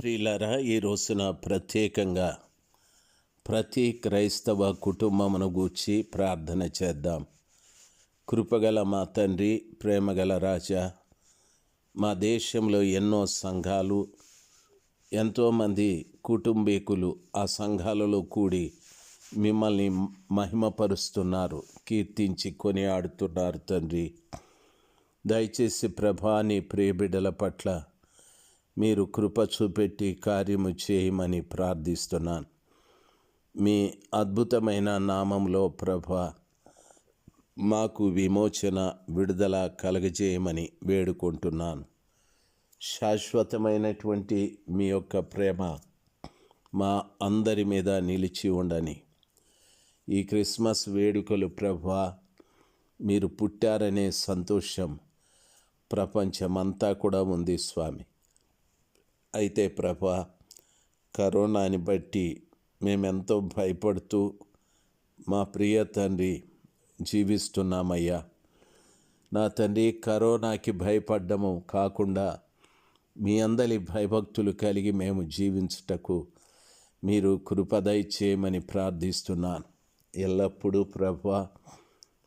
ప్రియులారా ఈ రోజున ప్రత్యేకంగా ప్రతి క్రైస్తవ కుటుంబమును గూర్చి ప్రార్థన చేద్దాం. కృపగల మా తండ్రి ప్రేమగల రాజా మా దేశంలో ఎన్నో సంఘాలు ఎంతోమంది కుటుంబీకులు ఆ సంఘాలలో కూడి మిమ్మల్ని మహిమపరుస్తున్నారు కీర్తించి కొనియాడుతున్నారు తండ్రి. దయచేసి ప్రభాని ప్రియబిడ్డల పట్ల మీరు కృప చూపెట్టి కార్యము చేయమని ప్రార్థిస్తున్నాను. మీ అద్భుతమైన నామంలో ప్రభ మాకు విమోచన విడుదల కలగజేయమని వేడుకుంటున్నాను. శాశ్వతమైనటువంటి మీ యొక్క ప్రేమ మా అందరి మీద నిలిచి ఉండని ఈ క్రిస్మస్ వేడుకలు ప్రభా మీరు పుట్టారనే సంతోషం ప్రపంచమంతా కూడా ఉంది స్వామి. అయితే ప్రభా కరోనాని బట్టి మేమెంతో భయపడుతూ మా ప్రియ తండ్రి జీవిస్తున్నామయ్యా. నా తండ్రి కరోనాకి భయపడ్డము కాకుండా మీ అందరి భయభక్తులు కలిగి మేము జీవించుటకు మీరు కృపదయ చేయమని ప్రార్థిస్తున్నాను. ఎల్లప్పుడూ ప్రభా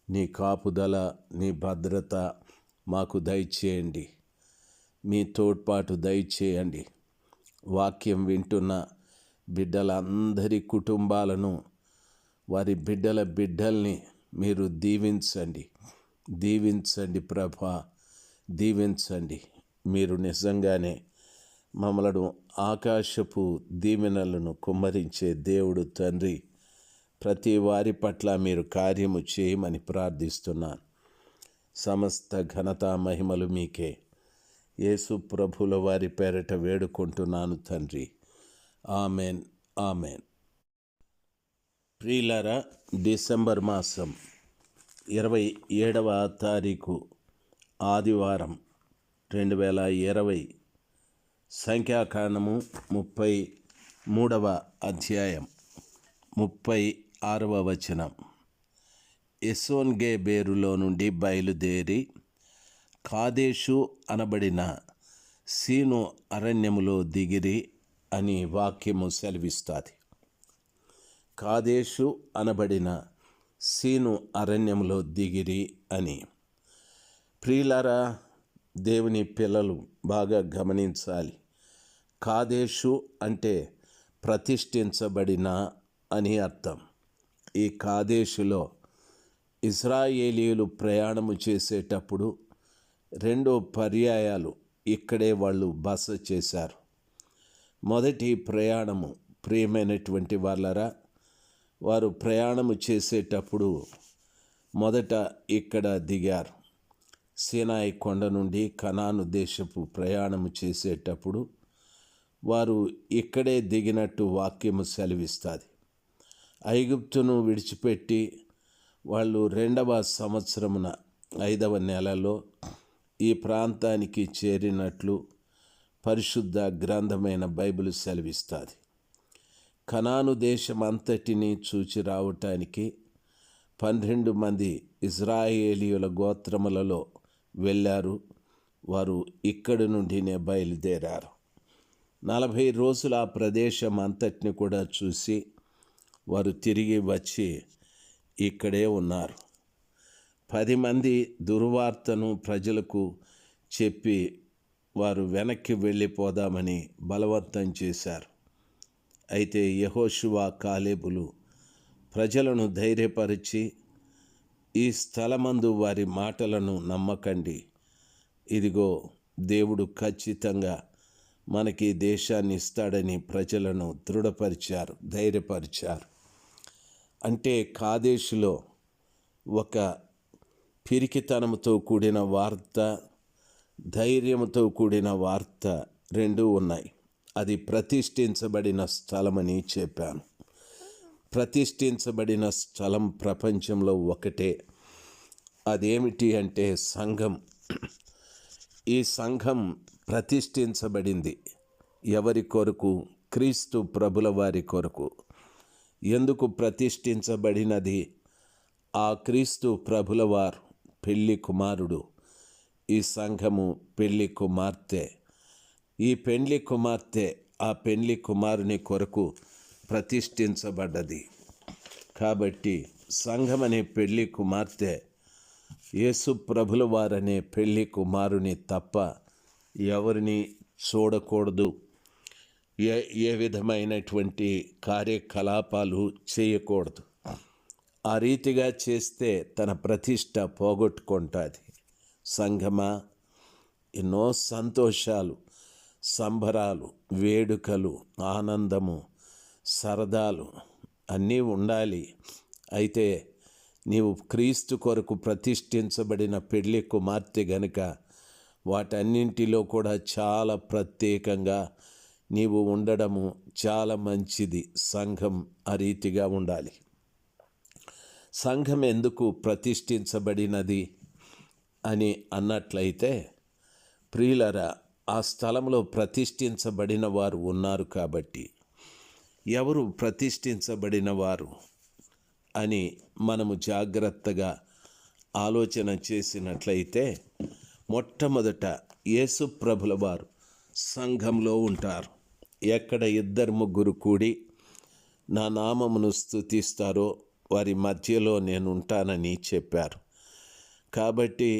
నీ కాపుదల నీ భద్రత మాకు దయచేయండి. మీ తోడ్పాటు దయచేయండి. వాక్యం వింటున్న బిడ్డలందరి కుటుంబాలను వారి బిడ్డల బిడ్డల్ని మీరు దీవించండి. దీవించండి ప్రభా దీవించండి. మీరు నిజంగానే మమ్మలను ఆకాశపు దీవెనలను కుమ్మరించే దేవుడు తండ్రి. ప్రతి వారి పట్ల మీరు కార్యము చేయమని ప్రార్థిస్తున్నాను. సమస్త ఘనత మహిమలు మీకే. యేసు ప్రభుల వారి పేరట వేడుకుంటున్నాను తండ్రి. Amen amen. ప్రియులరా డిసెంబర్ మాసం ఇరవై ఏడవ తారీఖు ఆదివారం రెండు వేల ఇరవై సంఖ్యాకాండము ముప్పై మూడవ అధ్యాయం ముప్పై ఆరవ వచనం. ఎసోన్గే బేరులో నుండి బయలుదేరి కాదేశు అనబడిన సీను అరణ్యములో దిగిరి అని వాక్యము సెలవిస్తుంది. కాదేశు అనబడిన సీను అరణ్యములో దిగిరి అని. ప్రియులారా దేవుని పిల్లలు బాగా గమనించాలి. కాదేశు అంటే ప్రతిష్ఠించబడిన అని అర్థం. ఈ కాదేశులో ఇజ్రాయేలీయులు ప్రయాణము చేసేటప్పుడు రెండో పర్యాయాలు ఇక్కడే వాళ్ళు బస చేశారు. మొదటి ప్రయాణము ప్రియమైనటువంటి వాళ్ళరా వారు ప్రయాణము చేసేటప్పుడు మొదట ఇక్కడ దిగారు. సీనాయి కొండ నుండి కనాను దేశపు ప్రయాణము చేసేటప్పుడు వారు ఇక్కడే దిగినట్టు వాక్యము సెలవిస్తుంది. ఐగుప్తును విడిచిపెట్టి వాళ్ళు రెండవ సంవత్సరమున ఐదవ నెలలో ఈ ప్రాంతానికి చేరినట్లు పరిశుద్ధ గ్రంథమైన బైబిల్ సెలవిస్తుంది. కనాను దేశమంతటిని చూచి రావటానికి పన్నెండు మంది ఇజ్రాయేలీయుల గోత్రములలో వెళ్ళారు. వారు ఇక్కడి నుండినే బయలుదేరారు. నలభై రోజుల ఆ ప్రదేశం అంతటిని కూడా చూసి వారు తిరిగి వచ్చి ఇక్కడే ఉన్నారు. పది మంది దుర్వార్తను ప్రజలకు చెప్పి వారు వెనక్కి వెళ్ళిపోదామని బలవంతం చేశారు. అయితే యహోశువా కాలేబులు ప్రజలను ధైర్యపరిచి ఈ స్థలమందు వారి మాటలను నమ్మకండి. ఇదిగో దేవుడు ఖచ్చితంగా మనకి దేశాన్ని ఇస్తాడని ప్రజలను దృఢపరిచారు ధైర్యపరిచారు. అంటే కాదేశులో ఒక పిరికితనంతో కూడిన వార్త ధైర్యంతో కూడిన వార్త రెండూ ఉన్నాయి. అది ప్రతిష్ఠించబడిన స్థలమని చెప్పాను. ప్రతిష్ఠించబడిన స్థలం ప్రపంచంలో ఒకటే. అదేమిటి అంటే సంఘం. ఈ సంఘం ప్రతిష్ఠించబడింది ఎవరి కొరకు? క్రీస్తు ప్రభుల వారి కొరకు. ఎందుకు ప్రతిష్ఠించబడినది? ఆ క్రీస్తు ప్రభుల వారు పెళ్ళి కుమారుడు. ఈ సంఘము పెళ్ళి కుమార్తె. ఈ పెళ్ళి కుమార్తె ఆ పెళ్ళి కుమారుని కొరకు ప్రతిష్ఠించబడ్డది. కాబట్టి సంఘం అనే పెళ్ళి కుమార్తె. యేసు ప్రభుల వారనే పెళ్ళి కుమారుని తప్ప ఎవరిని చూడకూడదు. ఏ ఏ విధమైనటువంటి కార్యకలాపాలు చేయకూడదు. ఆ రీతిగా చేస్తే తన ప్రతిష్ట పోగొట్టుకుంటుంది. సంఘమా? ఎన్నో సంతోషాలు సంబరాలు వేడుకలు ఆనందము సరదాలు అన్నీ ఉండాలి. అయితే నీవు క్రీస్తు కొరకు ప్రతిష్ఠించబడిన పెళ్ళి కుమార్తె గనుక వాటన్నింటిలో కూడా చాలా ప్రత్యేకంగా నీవు ఉండడము చాలా మంచిది. సంఘం ఆ రీతిగా ఉండాలి. సంఘం ఎందుకు ప్రతిష్ఠించబడినది అని అన్నట్లయితే ప్రియులరా ఆ స్థలంలో ప్రతిష్ఠించబడిన వారు ఉన్నారు కాబట్టి ఎవరు ప్రతిష్ఠించబడిన వారు అని మనము జాగ్రత్తగా ఆలోచన చేసినట్లయితే మొట్టమొదట యేసు ప్రభుల వారు సంఘంలో ఉంటారు. ఎక్కడ ఇద్దరు ముగ్గురు కూడి నా నామమును స్తుతిస్తారో వారి మధ్యలో నేను ఉంటానని చెప్పారు. కాబట్టి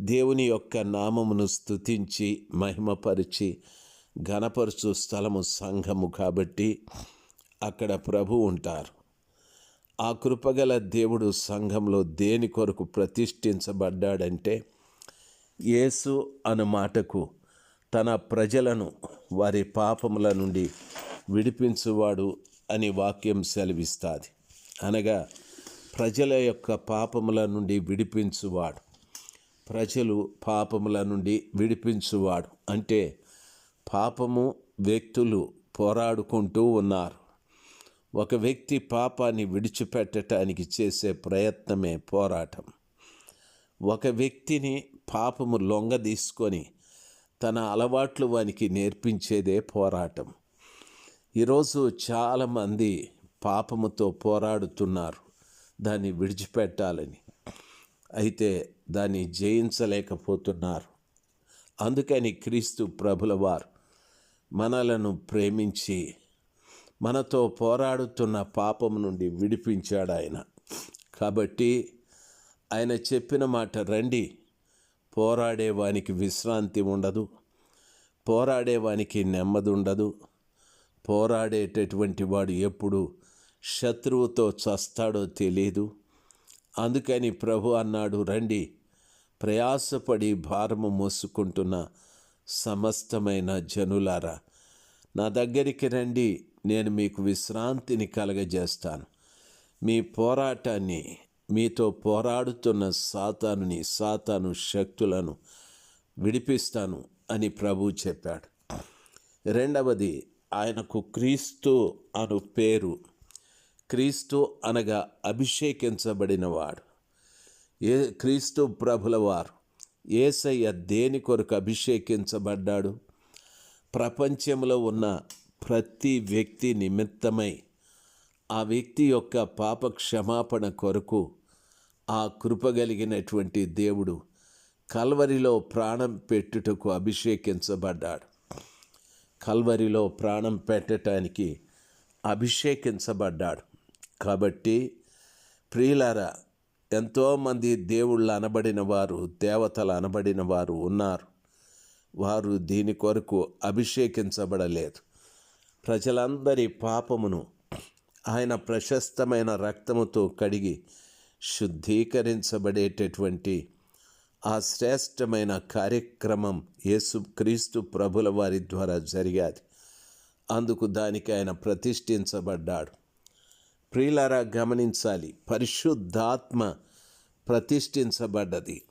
దేవుని యొక్క నామమును స్తుతించి మహిమపరిచి ఘనపరుచు స్థలము సంఘము కాబట్టి అక్కడ ప్రభు ఉంటారు. ఆ కృపగల దేవుడు సంఘంలో దేని కొరకు ప్రతిష్ఠించబడ్డాడంటే యేసు అను మాటకు తన ప్రజలను వారి పాపముల నుండి విడిపించువాడు అని వాక్యం సెలవిస్తుంది. అనగా ప్రజల యొక్క పాపముల నుండి విడిపించువాడు. ప్రజలు పాపముల నుండి విడిపించువాడు. అంటే పాపము వ్యక్తులు పోరాడుకుంటూ ఉన్నారు. ఒక వ్యక్తి పాపాన్ని విడిచిపెట్టడానికి చేసే ప్రయత్నమే పోరాటం. ఒక వ్యక్తిని పాపము లొంగ తీసుకొని తన అలవాట్లు వానికి నేర్పించేదే పోరాటం. ఈరోజు చాలామంది పాపముతో పోరాడుతున్నారు. దాన్ని విడిచిపెట్టాలని. అయితే దాన్ని జయించలేకపోతున్నారు. అందుకని క్రీస్తు ప్రభులవారు మనలను ప్రేమించి మనతో పోరాడుతున్న పాపం నుండి విడిపించాడు ఆయన. కాబట్టి ఆయన చెప్పిన మాట రండి. పోరాడేవానికి విశ్రాంతి ఉండదు. పోరాడేవానికి నెమ్మది ఉండదు. పోరాడేటటువంటి వాడు ఎప్పుడు శత్రువుతో చస్తాడో తెలియదు అందుకని ప్రభు అన్నాడు రండి ప్రయాసపడి భారము మోసుకుంటున్న సమస్తమైన జనులారా నా దగ్గరికి రండి నేను మీకు విశ్రాంతిని కలగజేస్తాను. మీ పోరాటాన్ని మీతో పోరాడుతున్న సాతానుని సాతాను శక్తులను విడిపిస్తాను అని ప్రభు చెప్పాడు. రెండవది ఆయనకు క్రీస్తు అను పేరు క్రీస్తు అనగా అభిషేకించబడినవాడు. ఏ క్రీస్తు ప్రభులవారు ఏసయ్య దేని కొరకు అభిషేకించబడ్డాడు? ప్రపంచంలో ఉన్న ప్రతి వ్యక్తి నిమిత్తమై ఆ వ్యక్తి యొక్క పాప క్షమాపణ కొరకు ఆ కృపగలిగినటువంటి దేవుడు కల్వరిలో ప్రాణం పెట్టుటకు అభిషేకించబడ్డాడు. కల్వరిలో ప్రాణం పెట్టడానికి అభిషేకించబడ్డాడు. కాబట్టి ప్రియులారా ఎంతోమంది దేవుళ్ళు అనబడిన వారు దేవతలు అనబడిన వారు ఉన్నారు. వారు దీని కొరకు అభిషేకించబడలేదు. ప్రజలందరి పాపమును ఆయన ప్రశస్తమైన రక్తముతో కడిగి శుద్ధీకరించబడేటటువంటి ఆ శ్రేష్టమైన కార్యక్రమం యేసు క్రీస్తు ప్రభుల వారి ద్వారా జరిగాది. అందుకు దానికి ఆయన ప్రతిష్ఠించబడ్డాడు. ప్రియులారా గమనించాలి. పరిశుద్ధాత్మ ప్రతిష్ఠించబడ్డది.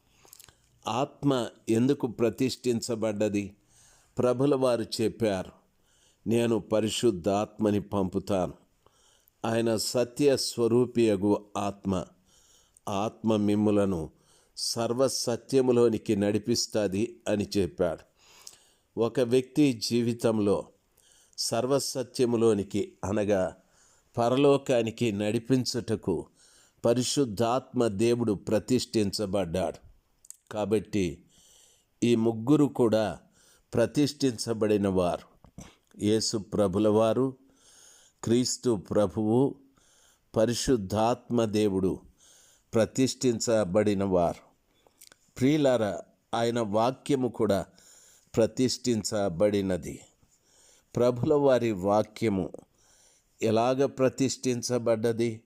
ఆత్మ ఎందుకు ప్రతిష్ఠించబడ్డది? ప్రభుల వారు చెప్పారు నేను పరిశుద్ధాత్మని పంపుతాను. ఆయన సత్య స్వరూపియగు ఆత్మ. ఆత్మ మిమ్ములను సర్వసత్యములోనికి నడిపిస్తుంది అని చెప్పాడు. ఒక వ్యక్తి జీవితంలో సర్వసత్యములోనికి అనగా పరలోకానికి నడిపించుటకు పరిశుద్ధాత్మ దేవుడు ప్రతిష్ఠించబడ్డాడు. కాబట్టి ఈ ముగ్గురు కూడా ప్రతిష్ఠించబడిన వారు. యేసు ప్రభులవారు క్రీస్తు ప్రభువు పరిశుద్ధాత్మ దేవుడు ప్రతిష్ఠించబడిన వారు. ప్రియులార ఆయన వాక్యము కూడా ప్రతిష్ఠించబడినది. ప్రభుల వారి వాక్యము ఎలాగ ప్రతిష్ఠించబడ్డది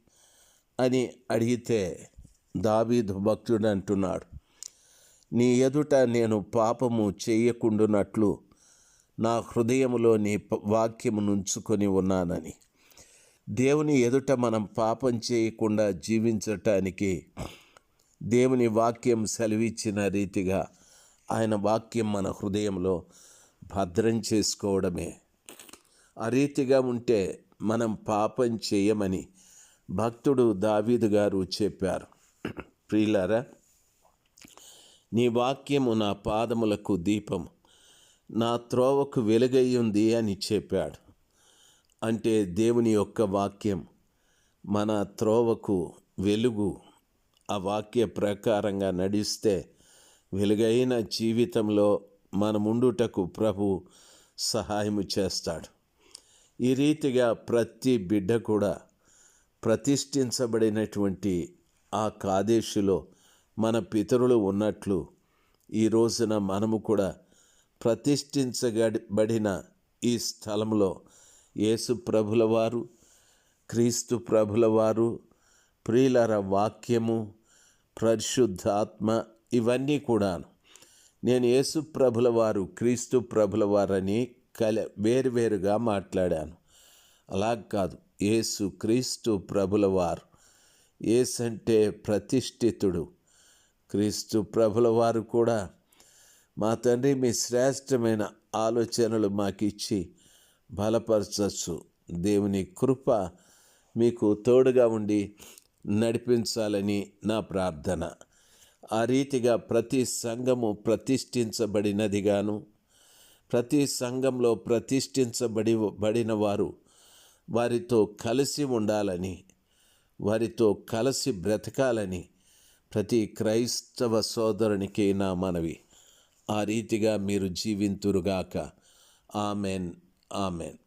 అని అడిగితే దావీదు భక్తుడు అంటున్నాడు నీ ఎదుట నేను పాపము చేయకుండునట్లు నా హృదయములో నీ ప- వాక్యము నుంచుకొని ఉన్నానని. దేవుని ఎదుట మనం పాపం చేయకుండా జీవించటానికి దేవుని వాక్యం సెలవిచ్చిన రీతిగా ఆయన వాక్యం మన హృదయంలో భద్రం చేసుకోవడమే. ఆ రీతిగా ఉంటే మనం పాపం చేయమని భక్తుడు దావీదు గారు చెప్పారు. ప్రియులారా నీ వాక్యము నా పాదములకు దీపం నా త్రోవకు వెలుగయ్యుంది అని చెప్పాడు. అంటే దేవుని యొక్క వాక్యం మన త్రోవకు వెలుగు ఆ వాక్య ప్రకారంగా నడిస్తే వెలుగైన జీవితంలో మనముండుటకు ప్రభు సహాయము చేస్తాడు. ఈ రీతిగా ప్రతి బిడ్డ కూడా ప్రతిష్ఠించబడినటువంటి ఆ కాదేశులో మన పితరులు ఉన్నట్లు ఈ రోజున మనము కూడా ప్రతిష్ఠించబడిన ఈ స్థలంలో యేసు ప్రభుల వారు క్రీస్తు ప్రభుల వారు ప్రియులర వాక్యము పరిశుద్ధాత్మ ఇవన్నీ కూడాను. నేను యేసు ప్రభుల వారు క్రీస్తు ప్రభుల వారని కల వేరువేరుగా మాట్లాడాను. అలా కాదు. యేసు క్రీస్తు ప్రభులవారు. ఏసు ఏసంటే ప్రతిష్ఠితుడు. క్రీస్తు ప్రభులవారు కూడా మా తండ్రి మీ శ్రేష్టమైన ఆలోచనలు మాకిచ్చి బలపరచచ్చు. దేవుని కృప మీకు తోడుగా ఉండి నడిపించాలని నా ప్రార్థన. ఆ రీతిగా ప్రతి సంఘము ప్రతిష్ఠించబడినదిగాను ప్రతి సంఘంలో ప్రతిష్ఠించబడి బడిన వారు వారితో కలిసి ఉండాలని వారితో కలిసి బ్రతకాలని ప్రతి క్రైస్తవ సోదరునికి నా మనవి. ఆ రీతిగా మీరు జీవింతురుగాక. ఆమెన్. ఆమెన్.